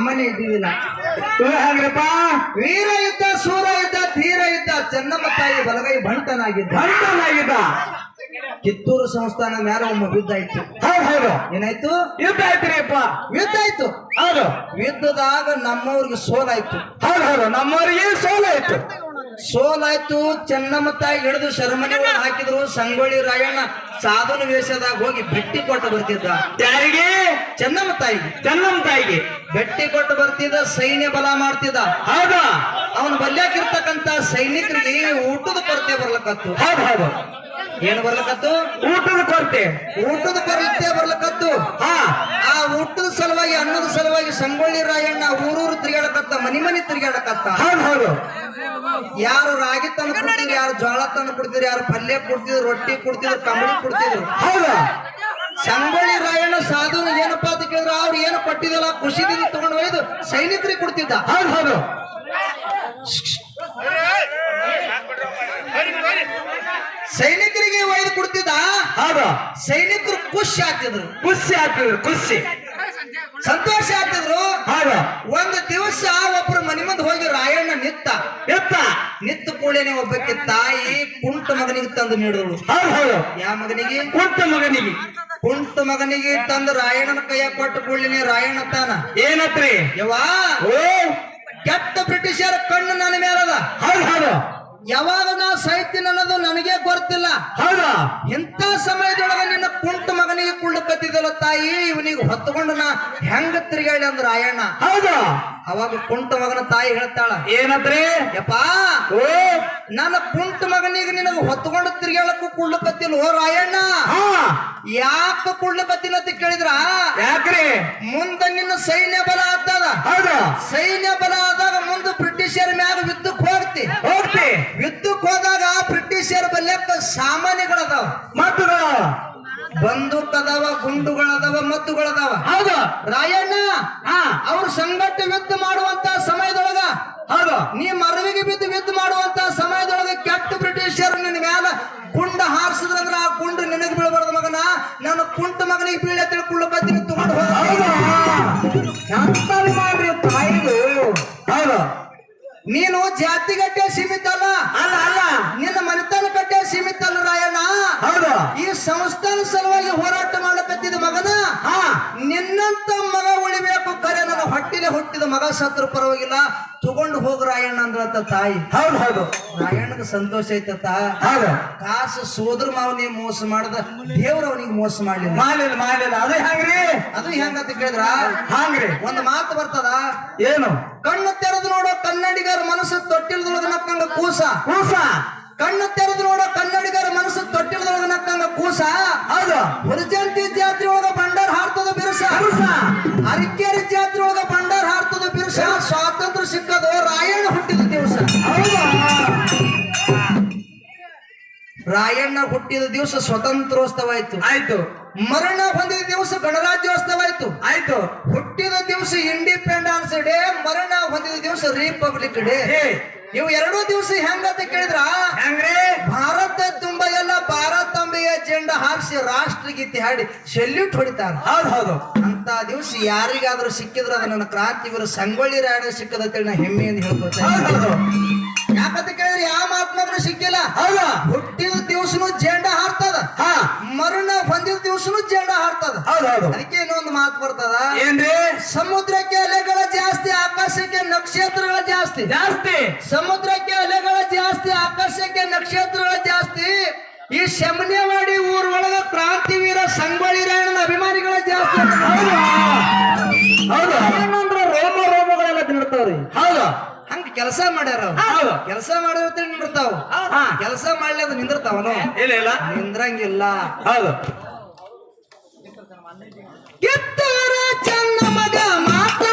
ಸಾಮಾನ್ಯ ಇದ್ದಿದ್ದಿಲ್ಲ. ಹಾಗ್ರಪ್ಪ. ವೀರ ಯುದ್ಧ ಸೂರ ಯುದ್ಧ ಧೀರ ಯುದ್ಧ ಚೆನ್ನಮ್ಮ ತಾಯಿ ಬಲಗೈ ಭಂಟನಾಗಿದ್ದ. ಭಂಟನಾಗಿದ್ದ. ಕಿತ್ತೂರು ಸಂಸ್ಥಾನ ಮೇಲೆ ಒಮ್ಮೆ ಯುದ್ಧ ಆಯ್ತು. ಹೌದು. ಏನಾಯ್ತು? ಯುದ್ಧ ಆಯ್ತ್ರಿಪ್ಪ. ಯುದ್ಧ ಆಯ್ತು. ಹೌದು. ಯುದ್ಧದಾಗ ನಮ್ಮವ್ರಿಗೆ ಸೋಲಾಯ್ತು. ಹೌದು ಹೌದು. ನಮ್ಮವರಿಗೆ ಸೋಲಾಯ್ತು. ಸೋಲಾಯ್ತು ಚೆನ್ನಮ್ಮ ತಾಯಿ ಹಿಡಿದು ಶರಮನೆ ಹಾಕಿದ್ರು ಸಂಗೊಳ್ಳಿ ರಾಯಣ್ಣ. ಸಾಧನ ವೇಷದಾಗ ಹೋಗಿ ಬೆಟ್ಟಿ ಕೊಟ್ಟು ಬರ್ತಿದ್ದ. ಯಾರಿಗೆ? ಚೆನ್ನಮ್ಮ ತಾಯಿಗೆ ಚೆನ್ನಮ್ಮ ತಾಯಿಗೆ ಬೆಟ್ಟಿ ಕೊಟ್ಟು ಬರ್ತಿದ್ದ ಸೈನ್ಯ ಬಲ ಮಾಡ್ತಿದ್ದ. ಹೌದ? ಅವನು ಬಲ್ಯಾಕಿರ್ತಕ್ಕಂತ ಸೈನಿಕರಿಗೆ ಊಟದ ಕೊರತೆ ಬರ್ಲಕತ್ತು. ಹೌದು ಹೌದು. ಏನು ಬರ್ಲಕತ್ತು? ಊಟದ ಕೊರತೆ. ಊಟದ ಕೊರತೆ ಬರ್ಲಕತ್ತು ಹಾ ಆ ಊಟದ ಸಲುವಾಗಿ ಅನ್ನದ ಸಲುವಾಗಿ ಸಂಗೊಳ್ಳಿ ರಾಯಣ್ಣ ಊರೂರು ತಿರುಗಾಡಕತ್ತ ಮನಿ ಮನಿ ತಿರುಗಾಡಕತ್ತ. ಹೌದು ಹೌದು. ಯಾರು ರಾಗಿ ತಂದು ಕೊಡ್ತಿದ್ರು ಯಾರು ಜೋಳ ತಂದು ಕೊಡ್ತಿದ್ರು ಯಾರು ಪಲ್ಯ ಕೊಡ್ತಿದ್ರು ರೊಟ್ಟಿ ಕೊಡ್ತಿದ್ರು ಕಂಬಳಿ ಕೊಡ್ತಿದ್ರು. ಹೌದು. ಸಂಗೊಳ್ಳಿ ರಾಯಣ್ಣ ಸಾಧು ಏನಪ್ಪಾ ಅಂತ ಕೇಳಿದ್ರೆ ಅವ್ರು ಏನು ಕೊಟ್ಟಿದ್ದಲ್ಲ ಖುಷಿದಿಂದ ತಗೊಂಡು ಒಯ್ದು ಸೈನಿಕರಿಗೆ ಕೊಡ್ತಿದ್ದ. ಹೌದು ಹೌದು. ಸೈನಿಕರಿಗೆ ಒಯ್ದು ಕೊಡ್ತಿದ್ದ? ಹೌದು ಸೈನಿಕರು ಖುಷಿ ಆಗ್ತಿದ್ರು. ಖುಷಿ ಆಗ್ತಿದ್ರು ಖುಷಿ. ಸಂತೋಷ ಆಗ್ತಿದ್ರು. ಹೌದು ಒಂದು ದಿವಸ ಒಬ್ರು ಮನೆ ಮುಂದೆ ಹೋಗಿ ರಾಯಣ್ಣ ನಿತ್ತ. ಎತ್ತ ನಿತ್ತ ಕೂಡಲೇ ಒಬ್ಬಕ್ಕೆ ತಾಯಿ ಕುಂಟ ಮಗನಿಗೆ ತಂದು ನೀಡಿದಳು ಹೌದು ಹೌದು. ಯಾವ ಮಗನಿಗೆ? ಕುಂಟ ಮಗನಿಗೆ. ಕುಂಟ ಮಗನಿಗೆ ತಂದು ರಾಯಣ್ಣನ ಕೈಯ ಕೊಟ್ಟು ಕೂಡಲೇ ರಾಯಣ್ಣ ತಾನ. ಏನತ್ರಿ? ಯವಾ ಓ! ಕೆಟ್ಟ ಬ್ರಿಟಿಷರ ಕಣ್ಣು ನನ್ನ ಮೇಲದ. ಹೌದು ಹೌದು. ಯಾವಾಗ ನಾ ಸಾಯ್ತೀನಿ ಅನ್ನೋದು ನನಗೆ ಗೊತ್ತಿಲ್ಲ. ಹೌದಾ? ಇಂಥ ಸಮಯದೊಳಗ ನಿನ್ನ ಕುಂಟ ಕುಳ್ಳಕತ್ತಿದಲ್ಲ ತಾಯಿ ಇವನಿಗೆ ಹೊತ್ತುಕೊಂಡು ನಾ ಹೆಂಗ ತಿರುಗಾಳಿ ಅಂದ್ರ ರಾಯಣ್ಣ. ಹೌದು? ಅವಾಗ ಕುಂಟ ಮಗನ ತಾಯಿ ಹೇಳ್ತಾಳ ಏನಂದ್ರೆ ಯಪ್ಪಾ ಓ! ನನ್ನ ಕುಂಟ ಮಗನಿಗೆ ನಿನಗೆ ಹೊತ್ತುಕೊಂಡು ತಿರುಗಾಳಕ್ಕೂ ಕುಳ್ಳಕತ್ತಿಲ್ಲ ಓ ರಾಯಣ್ಣ. ಯಾಕ ಕುಳ್ಳಕತ್ತಿನ ಅಂತ ಕೇಳಿದ್ರ? ಯಾಕ್ರಿ? ಮುಂದೆ ನಿನ್ನ ಸೈನ್ಯ ಬಲ ಆದಾಗ ಹೌದು? ಸೈನ್ಯ ಬಲ ಆದಾಗ ಮುಂದೆ ಬ್ರಿಟಿಷರ ಮ್ಯಾಗ ಯುದ್ಧಕ್ಕೆ ಹೋಗ್ತಿ. ಹೋಗ್ತಿ. ಯುದ್ಧಕ್ಕೆ ಹೋದಾಗ ಬ್ರಿಟಿಷರ ಬಲ್ಯಕ್ಕ ಸಾಮಾನ್ಯಗಳದಾವ. ಮತ್ತು ಬಂದೂಕ್ ಅದಾವ ಗುಂಡುಗಳದಾವ ಮದ್ದುಗಳದಾವ. ಹೌದು. ರಾಯಣ್ಣ ಅವ್ರು ಸಂಘಟ ಯುದ್ಧ ಮಾಡುವಂತ ಸಮಯದೊಳಗ ಹೌದು. ನೀ ಮರವಿಗೆ ಬಿದ್ದು ಯುದ್ಧ ಮಾಡುವಂತ ಸಮಯದೊಳಗ ಕೆಟ್ಟ ಬ್ರಿಟಿಷರ್ ನಿನ್ನ ಮ್ಯಾಲ ಕುಂಡ ಹಾರಿಸಿದ್ರಂದ್ರ ಆ ಕುಂಡು ನಿನಗೆ ಬೀಳಬಾರದು ಮಗನ. ನಾನು ಕುಂಟ ಮಗನಿಗೆ ಬೀಳ ತಿಳ್ಕೊಳ್ಳಕತ್ತೀನಿ ತಗೊಂಡು ಹೌದು. ಮಾಡ್ರಿ ತಾಯಿದು ಹೌದು. ನೀನು ಜಾತಿಗಟ್ಟೆ ಮಗ ಸತ್ರು ಪರವಾಗಿಲ್ಲ ತಗೊಂಡು ಹೋಗ ರಾಯಣ್ಣ ಅಂದ್ರಂತ ತಾಯಿ. ಹೌದು ಹೌದು. ರಾಯಣ್ಣಗ ಸಂತೋಷ ಐತತ್ತ ಹೌದು. ಕಾಸು ಸೋದ್ರ ಮಾವನಿಗೆ ಮೋಸ ಮಾಡದ ದೇವ್ರ ಅವನಿಗೆ ಮೋಸ ಮಾಡ್ಲಿಲ್ಲ. ಮಾಡಲಿಲ್ಲ ಮಾಡಲಿಲ್ಲ. ಅದೇ ಹೆಂಗ್ರಿ? ಅದು ಹೆಂಗಂತ ಕೇಳಿದ್ರ? ಹಾಂಗ್ರಿ. ಒಂದ್ ಮಾತು ಬರ್ತದ? ಏನು? ಕಣ್ಣು ತೆರೆದು ನೋಡೋ ಕನ್ನಡಿಗರ ಮನಸ್ಸು ತೊಟ್ಟಿಲ್ದೊಳಗ ನಕ್ಕಂಗ ಕೂಸ. ಕೂಸ? ಕಣ್ಣು ತೆರೆದು ನೋಡೋ ಕನ್ನಡಿಗರ ಮನಸ್ಸು ತೊಟ್ಟಿಲ್ದೊಳಗ ನಕ್ಕಂಗ ಕೂಸ. ಹೌದು. ಹುರಜಂತಿ ಜಾತ್ರೆ ಒಳಗ ಬಂಡಾರ ಹಾರ್ತದ ಬಿರುಸ. ಕೂಸ ರಾಯಣ್ಣ ಹುಟ್ಟಿದ ದಿವಸ ಸ್ವತಂತ್ರೋತ್ಸವ ಆಯ್ತು. ಆಯ್ತು ಮರಣ ಹೊಂದಿದ ದಿವಸ ಗಣರಾಜ್ಯೋತ್ಸವ ಆಯ್ತು. ಆಯ್ತು ಹುಟ್ಟಿದ ದಿವಸ ಇಂಡಿಪೆಂಡೆನ್ಸ್ ಡೇ ಮರಣ ಹೊಂದಿದ ದಿವಸ ರಿಪಬ್ಲಿಕ್ ಡೇ. ನೀವು ಇವು ಎರಡೂ ದಿವಸ ಹೆಂಗಂತ ಕೇಳಿದ್ರ? ಹೆಂಗ್ರಿ? ಭಾರತ ತುಂಬಾ ಎಲ್ಲ ಭಾರತಾಂಬೆಯ ಜೆಂಡ ಹಾರಿಸಿ ರಾಷ್ಟ್ರಗೀತೆ ಹಾಡಿ ಸೆಲ್ಯೂಟ್ ಹೊಡಿತಾರ. ಹೌದು ಹೌದು. ಅಂತ ದಿವಸ ಯಾರಿಗಾದ್ರೂ ಸಿಕ್ಕಿದ್ರ ಅದು ನನ್ನ ಇವರು ಸಂಗೊಳ್ಳಿ ರಾಯಣ್ಣ ಸಿಕ್ಕದಂತೇಳಿ ನಾ ಹೆಮ್ಮೆಯಿಂದ ಹೇಳ್ಕೊತೇನೆ ಹೌದು. ಯಾಕಂತ ಕೇಳಿದ್ರೆ ಯಾವ ಮಹಾತ್ಮದ್ರು ಸಿಕ್ಕಿಲ್ಲ. ಹೌದು. ಹುಟ್ಟಿದ ದಿವಸನು ಜೇಂಡ ಹಾರ್ತದ. ಹಾ. ಮರಣ ಬಂದಿದ ದಿವಸನು ಜೇಂಡ ಹಾರ್ತದ. ಹೌದು ಹೌದು. ಅದಕ್ಕೆ ಇನ್ನೊಂದು ಮಾತು ಬರ್ತದ. ಏನ್ರಿ? ಸಮುದ್ರಕ್ಕೆ ಅಲೆಗಳ ಜಾಸ್ತಿ ಆಕಾಶಕ್ಕೆ ನಕ್ಷತ್ರಗಳ ಜಾಸ್ತಿ. ಜಾಸ್ತಿ. ಸಮುದ್ರಕ್ಕೆ ಅಲೆಗಳ ಜಾಸ್ತಿ ಆಕಾಶಕ್ಕೆ ನಕ್ಷತ್ರಗಳ ಜಾಸ್ತಿ. ಈ ಶಮನ್ಯವಾಡಿ ಊರ್ ಒಳಗ ಕ್ರಾಂತಿವೀರ ಸಂಗೊಳ್ಳಿ ರಾಯಣ್ಣನ ಅಭಿಮಾನಿಗಳ ಕೆಲಸ ಮಾಡ್ಯಾರ ಕೆಲಸ ಮಾಡಿದ್ರೆ ನಿಂದಿರ್ತಾವ? ಕೆಲಸ ಮಾಡ್ಲಿ ಅದು ನಿಂದಿರ್ತಾವನು? ಇಲ್ಲ ಇಲ್ಲ. ನಿಂದ್ರಂಗಿಲ್ಲ. ಹೌದು. ಕಿತ್ತೂರ ಚನ್ನ ಮಗ ಮಾತಾ